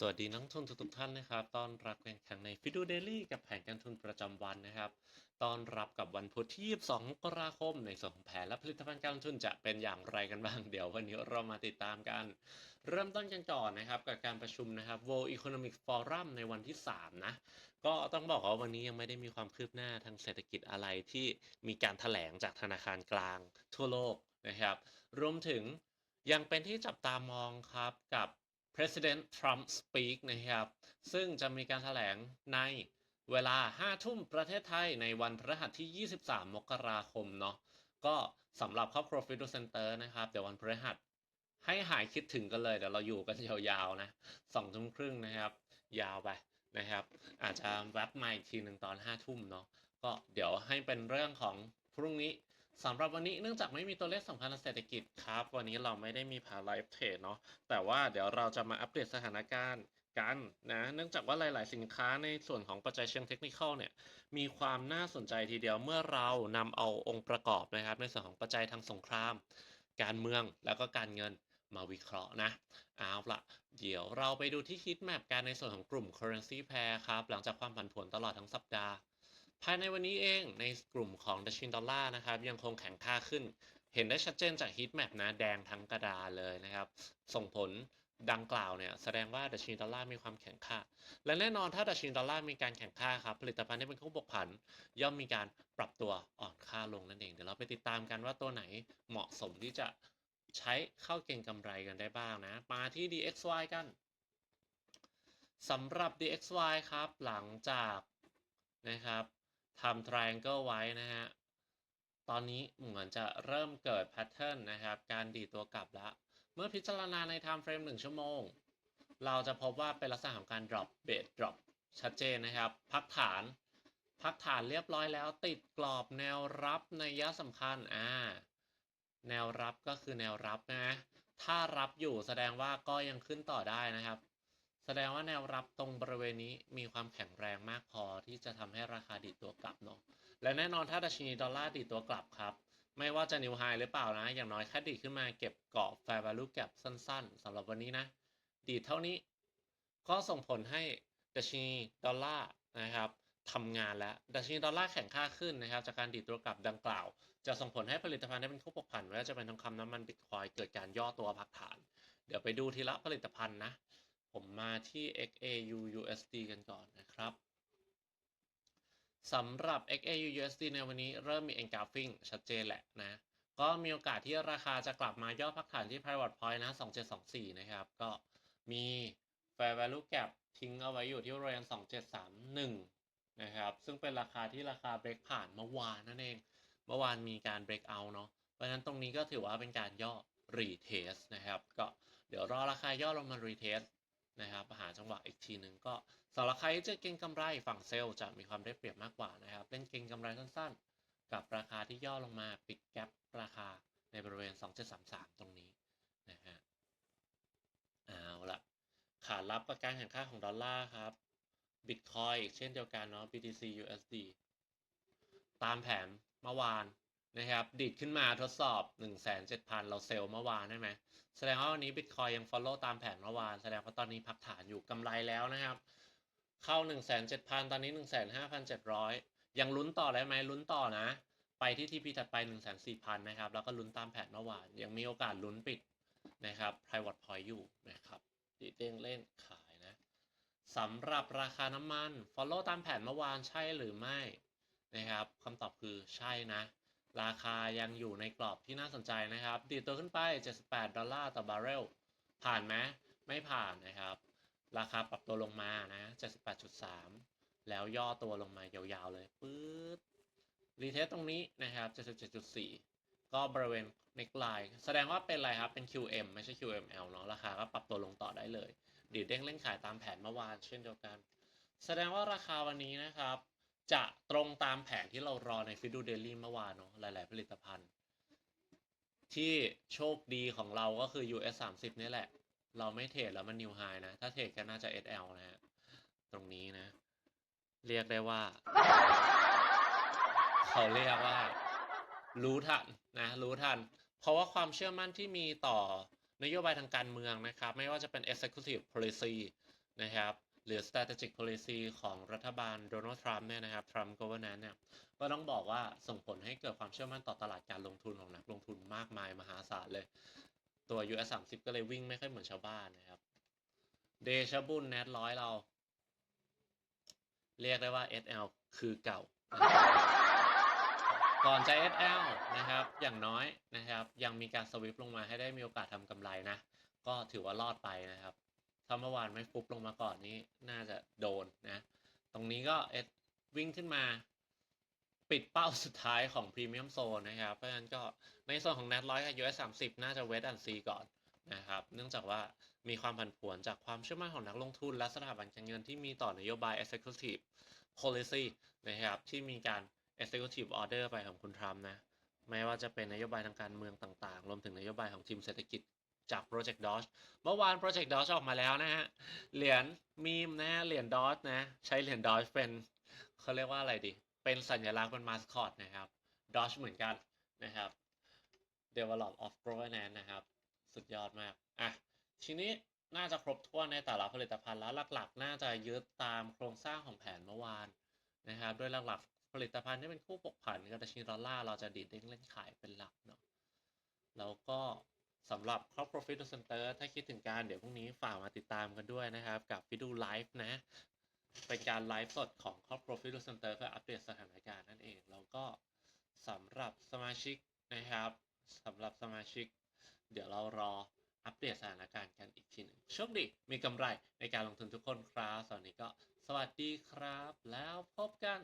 สวัสดีนักทุนทุกท่านนะครับ ต้อนรับกันอีกครั้งในฟิดูเดลี่กับแผนการทุนประจำวันนะครับ ต้อนรับกับวันพุธที่ 22 มกราคม ในส่วนของแผนและผลิตภัณฑ์การลงทุนจะเป็นอย่างไรกันบ้าง เดี๋ยววันนี้เรามาติดตามกัน เริ่มต้นกันก่อนนะครับกับการประชุมนะครับ World Economic Forum ในวันที่ 3 นะ ก็ต้องบอกว่าวันนี้ยังไม่ได้มีความคืบหน้าทางเศรษฐกิจอะไรที่มีการถแถลงจากธนาคารกลางทั่วโลกนะครับ รวมถึงยังเป็นที่จับตามองครับกับ President Trump Speak นะครับ ซึ่งจะมีการถแถลงในเวลา 5 ทุ่มประเทศไทยในวันพฤหัสที่ 23 มกราคมเนาะก็สำหรับครอบครัวฟิ d ูเซนเตอร์นะครับ เดี๋ยววันพฤหัสให้หายคิดถึงกันเลย เดี๋ยวเราอยู่กันยาวๆนะสองทุ่มครึ่งนะครับ ยาวไปนะครับ อาจจะแวบมาอีกทีหนึ่งตอน 5 ทุ่มเนาะก็เดี๋ยวให้เป็นเรื่องของพรุ่งนี้ สำหรับวันนี้เนื่องจากไม่มีตัวเลขสำคัญทางเศรษฐกิจครับ วันนี้เราไม่ได้มีพาไลฟ์เทรดเนาะแต่ว่าเดี๋ยวเราจะมาอัปเดตสถานการณ์กันนะเนื่องจากว่าหลาย ๆ สินค้าในส่วนของปัจจัยเชิงเทคนิคเนี่ยมีความน่าสนใจทีเดียวเมื่อเรานำเอาองค์ประกอบนะครับ ในส่วนของปัจจัยทางสงคราม การเมืองแล้วก็การเงินมาวิเคราะห์นะเอาละเดี๋ยวเราไปดูที่ฮิตแมปการในส่วนของกลุ่ม currency pair ครับหลังจากความผันผวนตลอดทั้งสัปดาห์ ภายในวันนี้เองในกลุ่มของดัชนีดอลลาร์นะครับยังคงแข็งค่าขึ้น เห็นได้ชัดเจนจากฮิตแมปนะแดงทั้งกระดาเลยนะครับ ส่งผลดังกล่าวเนี่ยแสดงว่าดัชนีดอลลาร์มีความแข็งค่า และแน่นอนถ้าดัชนีดอลลาร์มีการแข็งค่าครับผลิตภัณฑ์ที่เป็นคู่บวกผัน ย่อมมีการปรับตัวอ่อนค่าลงนั่นเอง เดี๋ยวเราไปติดตามกันว่าตัวไหนเหมาะสมที่จะใช้เข้าเก็งกำไรกันได้บ้างนะ มาที่ DXY กันสำหรับ DXY ครับหลังจากนะครับ ทำ triangle ไว้นะฮะ ตอนนี้เหมือนจะเริ่มเกิดแพทเทิร์นนะครับ การดีตัวกลับล้วเมื่อพิจารณาใน time frame 1 ชั่วโมง เราจะพบว่าเป็นลักษณะของการ drop base drop ชัดเจนนะครับ พักฐาน พักฐานเรียบร้อยแล้วติดกรอบแนวรับในยะสำคัญ อ่า แนวรับก็คือแนวรับนะ ถ้ารับอยู่แสดงว่าก็ยังขึ้นต่อได้นะครับ แสดงว่าแนวรับตรงบริเวณนี้มีความแข็งแรงมากพอที่จะทำให้ราคาดีดตัวกลับเนาะและแน่นอนถ้าดัชนีดอลลาร์ดีดตัวกลับครับ ไม่ว่าจะนิวไฮหรือเปล่านะ อย่างน้อยแค่ดีดขึ้นมาเก็บเกาะ fair value gap สั้นๆสำหรับวันนี้นะดีดเท่านี้ ก็ส่งผลให้ดัชนีดอลลาร์นะครับทำงานแล้วดัชนีดอลลาร์แข็งค่าขึ้นนะครับ จากการดีดตัวกลับดังกล่าว จะส่งผลให้ผลิตภัณฑ์ที่เป็นคู่ปกผันไม่ว่าจะเป็นทองคำน้ำมันบิตคอยเกิดการย่อตัวพักฐาน เดี๋ยวไปดูทีละผลิตภัณฑ์นะ ผมมาที่ XAU USD กันก่อนนะครับสำหรับ XAU USD ในวันนี้เริ่มมี engulfing ชัดเจนแหละนะ ก็มีโอกาสที่ราคาจะกลับมาย่อพักฐานที่ private point นะ 2724 นะครับ ก็มี fair value gap ทิ้งเอาไว้อยู่ที่บริเวณ2731 นะครับ ซึ่งเป็นราคาที่ราคาเบรกผ่านเมื่อวานนั่นเอง เมื่อวานมีการเบรกเอาเนาะ เพราะฉะนั้นตรงนี้ก็ถือว่าเป็นการย่อ retest นะครับ ก็เดี๋ยวรอราคาย่อลงมา retest นะครับหาจังหวะอีกทีหนึ่งก็สำหรับใครที่จะเก็งกำไรฝั่งเซลล์จะมีความได้เปรียบมากกว่านะครับเล่นเก็งกำไรสั้นๆ กับราคาที่ย่อลงมาปิดแกลบราคาในบริเวณ 2733 ตรงนี้นะฮะเอาละขารับกับการแข่งข้าของดอลลาร์ครับบิตคอยอีกเช่นเดียวกันเนาะ BTC USD ตามแผนเมื่อวาน นะครับดิดขึ้นมาทดสอบ 17,000 เราเซลล์เมื่อวานใช่ไหมแสดงว่าวันนี้ Bitcoin ยัง follow ตามแผนเมื่อวาน แสดงว่าตอนนี้พักฐานอยู่กำไรแล้วนะครับ เข้า 17,000 ตอนนี้ 15,700 ยังลุ้นต่อได้ไหมลุ้นต่อนะ ไปที่ TP ถัดไป 14,000นะครับ แล้วก็ลุ้นตามแผนเมื่อวาน ยังมีโอกาสลุ้นปิดนะครับ private point อยู่นะครับดีเด้งเล่นขายนะสำหรับราคาน้ำมัน follow ตามแผนเมื่อวานใช่หรือไม่นะครับคำตอบคือใช่นะ ราคายังอยู่ในกรอบที่น่าสนใจนะครับ ดีดตัวขึ้นไป 78 ดอลลาร์ต่อบาร์เรล ผ่านไหมไม่ผ่านนะครับ ราคาปรับตัวลงมานะ 78.3 แล้วย่อตัวลงมายาวๆเลยปื๊ดรีเทสตรงนี้นะครับ 77.4 ก็บริเวณ neckline แสดงว่าเป็นอะไรครับ เป็น QM ไม่ใช่ QML เนาะ ราคาก็ปรับตัวลงต่อได้เลย ดีดเด้งเล่นขายตามแผนเมื่อวานเช่นเดียวกัน แสดงว่าราคาวันนี้นะครับ จะตรงตามแผนที่เรารอในฟิดูเดลี่เมื่อวานเนาะหลาย ๆ ผลิตภัณฑ์ ที่โชคดีของเราก็คือ US 30นี่แหละ เราไม่เทรดแล้วมันนิวไฮนะ ถ้าเทรดก็น่าจะ SL นะฮะ ตรงนี้นะ เรียกได้ว่า เขาเรียกว่า รู้ทันนะ รู้ทัน เพราะว่าความเชื่อมั่นที่มีต่อนโยบายทางการเมืองนะครับ ไม่ว่าจะเป็น executive policy นะครับ หรือ strategic policy ของรัฐบาลโดนัลด์ทรัมป์เนี่ยนะครับ Trump governance เนี่ยก็ต้องบอกว่าส่งผลให้เกิดความเชื่อมั่นต่อตลาดการลงทุนของนักลงทุนมากมายมหาศาลเลย ตัว US 30 ก็เลยวิ่งไม่ค่อยเหมือนชาวบ้านนะครับเดชบุญแนทร้อยเรา เรียกได้ว่า SL คือเก่า ก่อนจะ SL นะครับ อย่างน้อยนะครับ ยังมีการสวิปลงมาให้ได้มีโอกาสทำกำไรนะ ก็ถือว่ารอดไปนะครับ ถ้าเมื่อวานไม่ฟุบลงมาก่อนนี้น่าจะโดนนะ ตรงนี้ก็เอสวิ่งขึ้นมา ปิดเป้าสุดท้ายของพรีเมียมโซนนะครับ เพราะฉะนั้นก็ในส่วนของ Net ร้อยกับ US 30 น่าจะเวทอันซีก่อนนะครับ เนื่องจากว่ามีความผันผวนจากความเชื่อมั่นของนักลงทุน และสถาบันการเงินที่มีต่อนโยบาย executive policy นะครับ ที่มีการ executive order ไปของคุณทรัมป์นะ ไม่ว่าจะเป็นนโยบายทางการเมืองต่างๆ รวมถึงนโยบายของทีมเศรษฐกิจ จาก Project Dodge เมื่อวาน Project Dodge ออกมาแล้วนะฮะ เหรียญมีมนะฮะ เหรียญ Dodge นะ ใช้เหรียญ Dodge เป็นเขาเรียกว่าอะไรดี เป็นสัญลักษณ์เป็นมาสคอตนะครับ Dodge เหมือนกันนะครับ Develop of Governance นะครับ สุดยอดมาก อะ ทีนี้น่าจะครบถ้วนในแต่ละผลิตภัณฑ์แล้วหลัก ๆ น่าจะยึดตามโครงสร้างของแผนเมื่อวานนะครับ โดยหลักๆ ผลิตภัณฑ์ที่เป็นคู่ปกผันกับดัชนีดอลลาร์เราจะดีดเด้งเล่นขายเป็นหลักเนาะแล้วก็ สำหรับครอบครัว Fit Center ถ้าคิดถึงการเดี๋ยวพรุ่งนี้ฝากมาติดตามกันด้วยนะครับ กับ Fit Live นะ เป็นการไลฟ์สดของครอบครัว Fit Center เพื่ออัปเดตสถานการณ์นั่นเอง แล้วก็สำหรับสมาชิกนะครับสำหรับสมาชิก เดี๋ยวเรารออัปเดตสถานการณ์กันอีกทีหนึ่งโชคดีมีกำไรในการลงทุนทุกคนครับสวัสดีก็สวัสดีครับ แล้วพบกัน